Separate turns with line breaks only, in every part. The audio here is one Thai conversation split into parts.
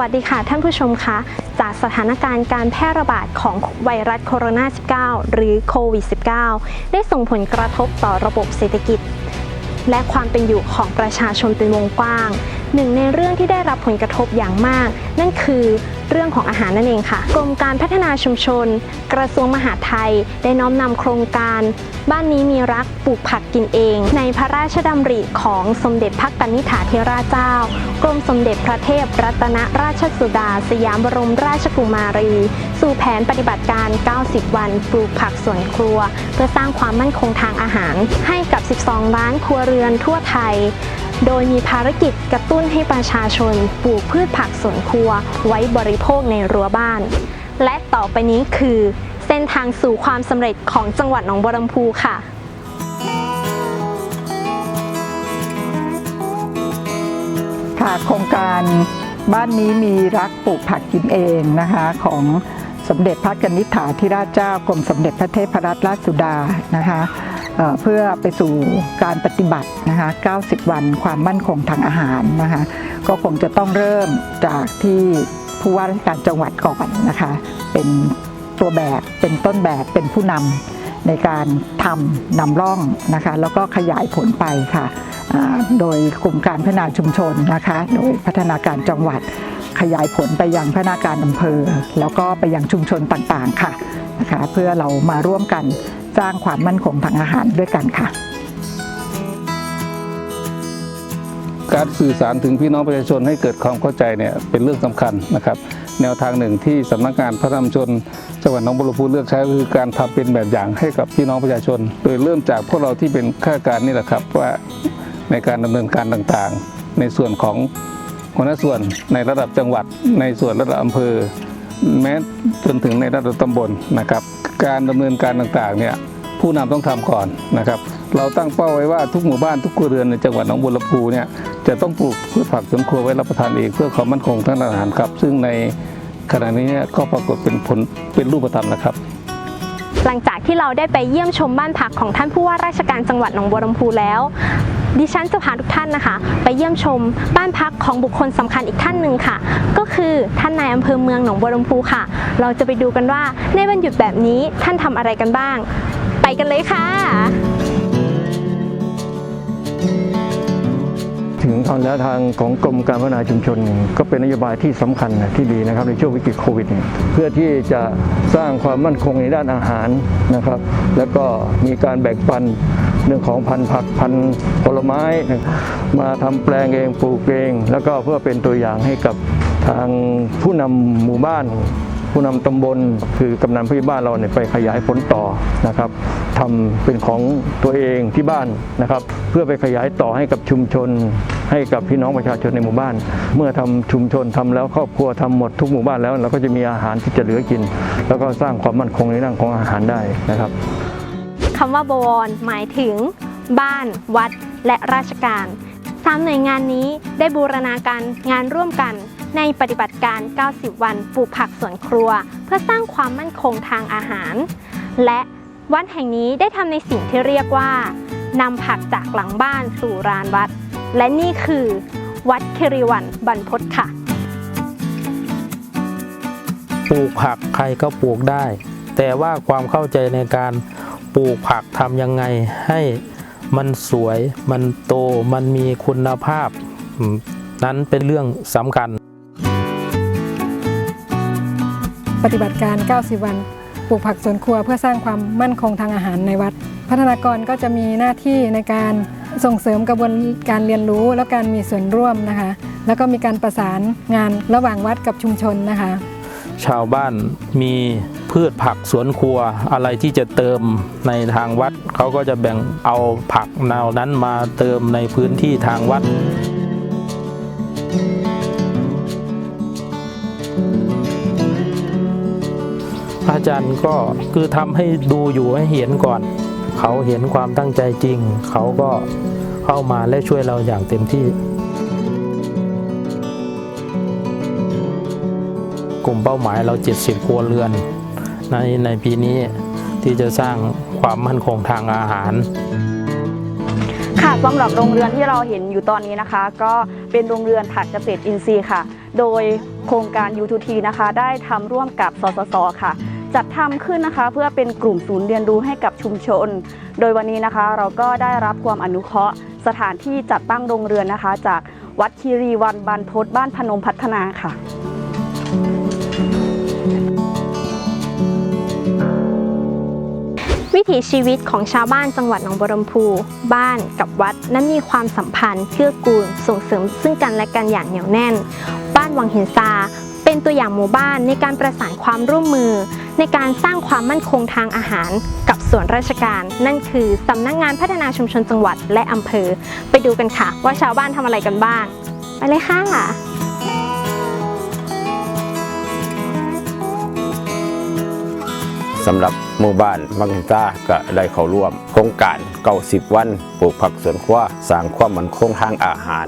วัสดีค่ะท่านผู้ชมคะจากสถานการณ์การแพร่ระบาดของไวรัสโคโรนา 19 หรือโควิด -19 ได้ส่งผลกระทบต่อระบบเศรษฐกิจ และความเป็นอยู่ของประชาชนเป็นวงกว้าง หนึ่งในเรื่องที่ได้รับผลกระทบอย่างมาก นั่นคือ เรื่องของอาหารนั่นเองค่ะ กรมการพัฒนาชุมชน กระทรวงมหาดไทยได้น้อมนำโครงการ บ้านนี้มีรักปลูกผักกินเอง ในพระราชดำริของสมเด็จพระกนิษฐาธิราชเจ้า กรมสมเด็จพระเทพรัตนราชสุดา สยามบรมราชกุมารี สู่แผนปฏิบัติการ 90 วัน ปลูกผักสวนครัว เพื่อสร้างความมั่นคงทางอาหาร ให้กับ 12 ล้านครัวเรือนทั่วไทย โดยมีภารกิจกระตุ้นให้ประชาชนปลูกพืชผักสวนครัว ไว้บริโภคในรั้วบ้าน และต่อไปนี้คือ เส้นทางสู่ความสำเร็จของจังหวัดหนองบัวลำพูค่ะ
ค่ะโครงการบ้านนี้มีรักปลูกผักกินเองนะคะของสมเด็จพระกนิษฐาธิราชเจ้ากรมสมเด็จพระเทพรัตนราชสุดานะคะ เพื่อไปสู่การปฏิบัตินะคะ90 วันความมั่นคงทางอาหารนะคะก็คงจะต้องเริ่มจากที่ผู้ว่าราชการจังหวัดก่อนนะคะเป็นตัวแบบเป็นต้นแบบเป็นผู้นำในการทำนำร่องนะคะแล้วก็ขยายผลไปค่ะโดยกลุ่มการพัฒนาชุมชนนะคะโดยพัฒนาการจังหวัดขยายผลไปยังพัฒนาการอำเภอ แล้วก็ไปยังชุมชนต่างๆค่ะ นะคะ เพื่อเรามาร่วมกันสร้างความมั่นคงทางอาหารด้วยกันค่ะ
การสื่อสารถึงพี่น้องประชาชนให้เกิดความเข้าใจเนี่ยเป็นเรื่องสำคัญนะครับ แนวทางหนึ่งที่สำนักงานพัฒนาชุมชนจังหวัดหนองบัวลำพูเลือกใช้ก็คือการทำเป็นแบบอย่างให้กับพี่น้องประชาชน โดยเริ่มจากพวกเราที่เป็นข้าราชการนี่แหละครับว่าในการดำเนินการต่างๆ ในส่วนของหัวหน้าส่วนในระดับจังหวัดในส่วนระดับอำเภอ แม้จนถึงในระดับตำบลนะครับ การดำเนินการต่างๆเนี่ยผู้นำต้องทำก่อนนะครับ เราตั้งเป้าไว้ว่าทุกหมู่บ้านทุกครัวเรือนในจังหวัดหนองบัวลำพูเนี่ยจะต้องปลูกพืชผักสวนครัวไว้รับประทานเองเพื่อความมั่นคงทางอาหารครับ ซึ่งในขณะนี้เนี่ยก็ปรากฏเป็นผลเป็นรูปธรรมนะครับ
หลังจากที่เราได้ไปเยี่ยมชมบ้านพักของท่านผู้ว่าราชการจังหวัดหนองบัวลำพูแล้ว ดิฉันจะพาทุกท่านนะคะ ไปเยี่ยมชมบ้านพักของบุคคลสำคัญอีกท่านหนึ่งค่ะ ก็คือท่านนายอำเภอเมืองหนองบัวลำพูค่ะ เราจะไปดูกันว่าในวันหยุดแบบนี้ท่านทำอะไรกันบ้าง ไปกันเลยค่ะ
ถึงทางแนวทางของกรมการพัฒนาชุมชน ก็เป็นนโยบายที่สำคัญที่ดีนะครับในช่วงวิกฤตโควิด เพื่อที่จะสร้างความมั่นคงในด้านอาหารนะครับ แล้วก็มีการแบ่งปันเรื่องของพันธุ์ผักพันธุ์ผลไม้ มาทำแปลงเองปลูกเอง แล้วก็เพื่อเป็นตัวอย่างให้กับทางผู้นำหมู่บ้าน ผู้นำตำบลคือกำนันผู้ใหญ่บ้านเราเนี่ยไปขยายผลต่อนะครับทำเป็นของตัวเองที่บ้านนะครับ เพื่อไปขยายต่อให้กับชุมชน ให้กับพี่น้องประชาชนในหมู่บ้าน เมื่อทำชุมชนทำแล้วครอบครัวทำหมดทุกหมู่บ้านแล้วเราก็จะมีอาหารที่จะเหลือกิน แล้วก็สร้างความมั่นคงในเรื่องของอาหารได้นะครับ
คำว่าบวรหมายถึง บ้าน วัด และราชการสามหน่วยงานนี้ได้บูรณาการงานร่วมกัน ในปฏิบัติการ 90 วันปลูกผักสวนครัว เพื่อสร้างความมั่นคงทางอาหาร และวัดแห่งนี้ได้ทำในสิ่งที่เรียกว่านำผักจากหลังบ้านสู่รานวัด และนี่คือวัดคิริวันบรรพตค่ะ
ปลูกผักใครก็ปลูกได้ แต่ว่าความเข้าใจในการปลูกผักทำยังไงให้มันสวย มันโต มันมีคุณภาพ นั้นเป็นเรื่องสำคัญ
ปฏิบัติการ 90 วัน ปลูกผักสวนครัวเพื่อสร้างความมั่นคงทางอาหารในวัด พัฒนากรก็จะมีหน้าที่ในการส่งเสริมกระบวนการเรียนรู้และการมีส่วนร่วมนะคะ แล้วก็มีการประสานงานระหว่างวัดกับชุมชนนะคะ
ชาวบ้านมีพืชผักสวนครัวอะไรที่จะเติมในทางวัดเขาก็จะแบ่งเอาผักแนวนั้นมาเติมในพื้นที่ทางวัด อาจารย์ก็คือทำให้ดูอยู่ให้เห็นก่อน เขาเห็นความตั้งใจจริง เขาก็เข้ามาและช่วยเราอย่างเต็มที่ กลุ่มเป้าหมายเรา 70ครัวเรือน ในในปีนี้ที่จะสร้างความมั่นคงทางอาหาร
ค่ะสำหรับโรงเรือนที่เราเห็นอยู่ตอนนี้นะคะ ก็เป็นโรงเรือนผักเกษตรอินทรีย์ค่ะ โดยโครงการ U2T นะคะ ได้ทำร่วมกับสสสค่ะ จัดทำขึ้นนะคะ เพื่อเป็นกลุ่มศูนย์เรียนรู้ให้กับชุมชน โดยวันนี้นะคะ เราก็ได้รับความอนุเคราะห์ สถานที่จัดตั้งโรงเรือนนะคะ จากวัดคีรีวันบรรพตบ้านพนมพัฒนาค่ะ
วิถีชีวิตของชาวบ้านจังหวัดหนองบัวลำพู บ้านกับวัดนั้นมีความสัมพันธ์เกื้อกูลส่งเสริมซึ่งกันและกันอย่างเหนียวแน่น บ้านวังหินซา เป็นตัวอย่างหมู่บ้านในการประสานความร่วมมือ ในการสร้างความมั่นคงทางอาหาร กับส่วนราชการ นั่นคือสำนักงานพัฒนาชุมชนจังหวัดและอำเภอ ไปดูกันค่ะ ว่าชาวบ้านทำอะไรกันบ้าง ไปเลยค่ะ
สำหรับหมู่บ้านบางหินตาก็ได้เข้าร่วม โครงการเก่าสิบวันปลูกผักสวนครัวสร้างความมั่นคงทางอาหาร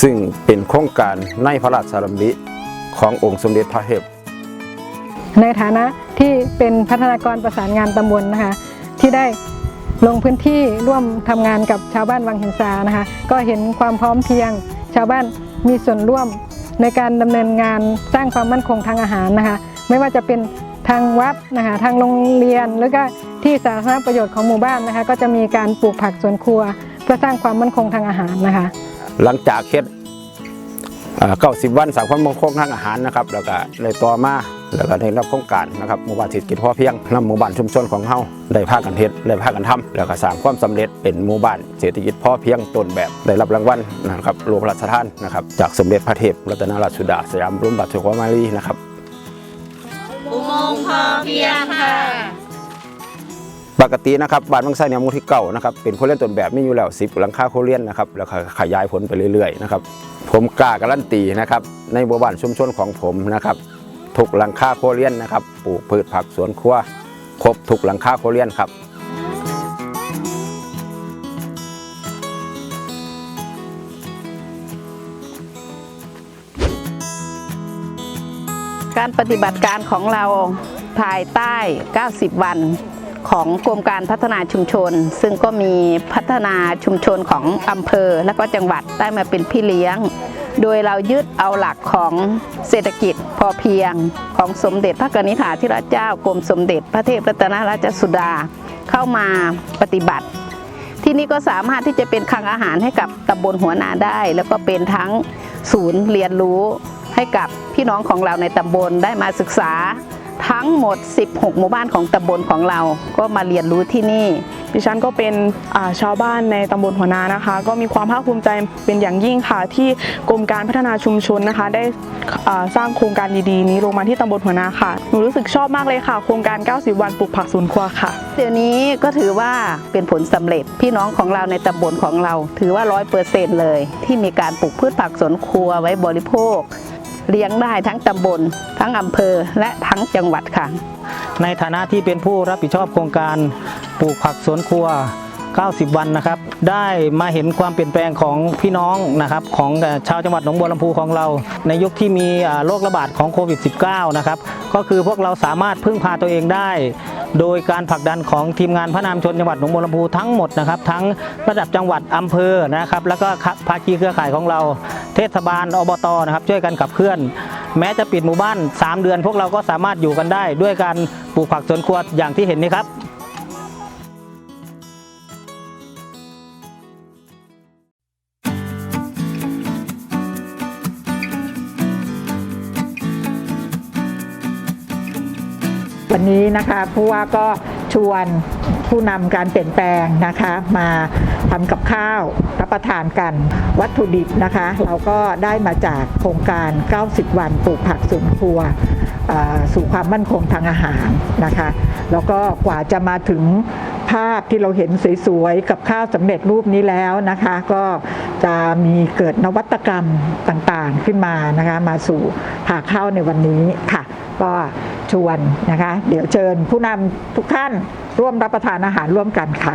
ซึ่งเป็นโครงการในพระราชดำริขององค์สมเด็จพระเทพ
ในฐานะที่เป็นพัฒนากรประสานงานตำบลนะคะ ที่ได้ลงพื้นที่ร่วมทำงานกับชาวบ้านวังหินซานะคะ ก็เห็นความพร้อมเพียง ชาวบ้านมีส่วนร่วมในการดำเนินงานสร้างความมั่นคงทางอาหารนะคะ ไม่ว่าจะเป็นทางวัดนะคะทางโรงเรียนหรือก็ที่สาธารณประโยชน์ของหมู่บ้านนะคะ ก็จะมีการปลูกผักสวนครัว เพื่อสร้างความมั่นคงทางอาหารนะคะ
หลังจากเฮ็ดเก้าสิบวันสร้างความมั่นคงทางอาหารนะครับ แล้วก็เลยต่อมา แล้วก็ได้รับโครงการนะครับหมู่บ้านเศรษฐกิจพอเพียงนำหมู่บ้านชุมชนของเฮาได้พากันเฮ็ดได้พากันทำแล้วก็สร้างความสำเร็จเป็นหมู่บ้านเศรษฐกิจพอเพียงต้นแบบได้รับรางวัลนะครับโลกพระราชทานนะครับจากสมเด็จพระเทพรัตนราชสุดาสยามบรมราชกุมารีนะครับปกตินะครับบ้านบางไส้เนี่ยหมูที่เก่านะครับเป็นโคเรียนต้นแบบมีอยู่แล้ว10หลังคาโคเรียนนะครับแล้วก็ขยายผลไปเรื่อยๆนะครับผมกล้าการันตีนะครับในหมู่บ้านชุมชนของผมนะครับ ทุกหลังคาโคเรียนนะครับ ปลูกพืชผักสวนครัว ครบทุกหลังคาโคเรียนครับ
การปฏิบัติการของเราภายใต้ 90 วันของกรมการพัฒนาชุมชน ซึ่งก็มีพัฒนาชุมชนของอำเภอและก็จังหวัดได้มาเป็นพี่เลี้ยง โดยเรายึดเอาหลักของเศรษฐกิจพอเพียงของสมเด็จพระกนิษฐาธิราชเจ้ากรมสมเด็จพระเทพรัตนราชสุดาเข้ามาปฏิบัติ ที่นี่ก็สามารถที่จะเป็นคลังอาหารให้กับตำบลหัวนาได้ แล้วก็เป็นทั้งศูนย์เรียนรู้ให้กับพี่น้องของเราในตำบลได้มาศึกษาทั้งหมด 16 หมู่บ้านของตำบลของเราก็มาเรียนรู้ที่นี่
ดิฉันก็เป็นอ่าชาวบ้านในตำบลหัวนานะคะ ก็มีความภาคภูมิใจเป็นอย่างยิ่งค่ะ ที่กรมการพัฒนาชุมชนนะคะ ได้อ่าสร้างโครงการดีๆนี้ลงมาที่ตำบลหัวนาค่ะหนูรู้สึกชอบมากเลยค่ะ โครงการ 90 วันปลูกผักสวนครัวค่ะ
เดี๋ยวนี้ก็ถือว่าเป็นผลสำเร็จพี่น้องของเราในตำบลของเรา ถือว่าร้อยเปอร์เซ็นต์เลย ที่มีการปลูกพืชผักสวนครัวไว้บริโภคเลี้ยงได้ทั้งตำบล ทั้งอำเภอและทั้งจังหวัดค่ะ
ในฐานะที่เป็นผู้รับผิดชอบโครงการ ปลูกผักสวนครัว 90 วันนะครับ ได้มาเห็นความเปลี่ยนแปลงของพี่น้องนะครับของชาวจังหวัดหนองบัวลำพูของเรา ในยุคที่มีโรคระบาดของโควิด -19 นะครับ ก็คือพวกเราสามารถพึ่งพาตัวเองได้โดยการผลักดันของทีมงานพระนามชนจังหวัดหนองบัวลำพูทั้งหมดนะครับ ทั้งระดับจังหวัดอำเภอนะครับ แล้วก็ภาคีเครือข่ายของเรา เทศบาลอบตนะครับ ช่วยกันขับเคลื่อน แม้จะปิดหมู่บ้าน 3 เดือน พวกเราก็สามารถอยู่กันได้ ด้วยการปลูกผักสวนครัวอย่างที่เห็นนี้ครับ
นี้นะคะผู้ว่าก็ชวนผู้นำการเปลี่ยนแปลงนะคะมาทำกับข้าวรับประทานกัน วัตถุดิบนะคะ เราก็ได้มาจากโครงการ 90 วันปลูกผักสวนครัวสู่ความมั่นคงทางอาหารนะคะ แล้วก็กว่าจะมาถึงภาพที่เราเห็นสวยๆ กับข้าวสำเร็จรูปนี้แล้วนะคะ ก็จะมีเกิดนวัตกรรมต่างๆขึ้นมานะคะ มาสู่ผ่าข้าวในวันนี้ค่ะ ก็ ชวนนะคะ เดี๋ยวเชิญผู้นำทุกท่านร่วมรับประทานอาหารร่วมกันค่ะ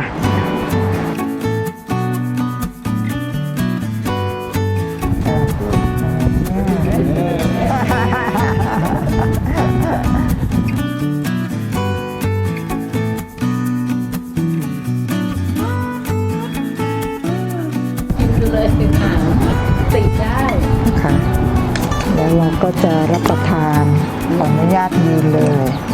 ค่ะแล้วแล้วเราก็จะรับประทาน ขออนุญาตยืนเลย